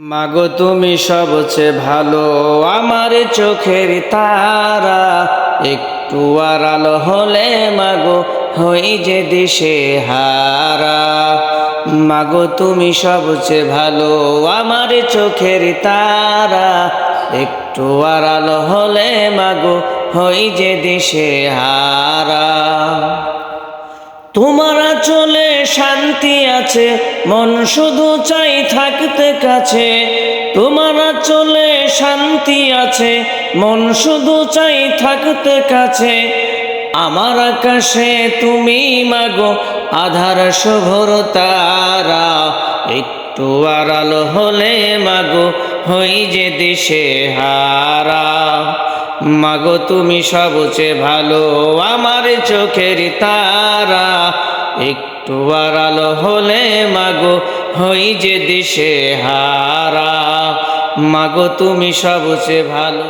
মাগো, তুমি সবচেয়ে ভালো। আমার চোখের তারা একটু আড়াল হলে মাগো, হই যে দিশে হারা। মাগো, তুমি সবচেয়ে ভালো। আমার চোখের তারা একটু আড়াল হলে মাগো, হই যে দিশে হারা। তোমার চলে শান্তি আছে, মন শুধু চাই থাকতে কাছে। তোমার চলে শান্তি আছে, মন শুধু চাই থাকতে কাছে। আমার আকাশে তুমি মাগো, আধার শুভর তারা। একটু আড়াল হলে মাগো, হই যে দেশে হারা। মাগো, তুমি সবচেয়ে ভালো, আমার চোখের তারা। একটু আড়াল হলে মাগো হই যে দিশে হারা মাগো তুমি সবচেয়ে ভালো।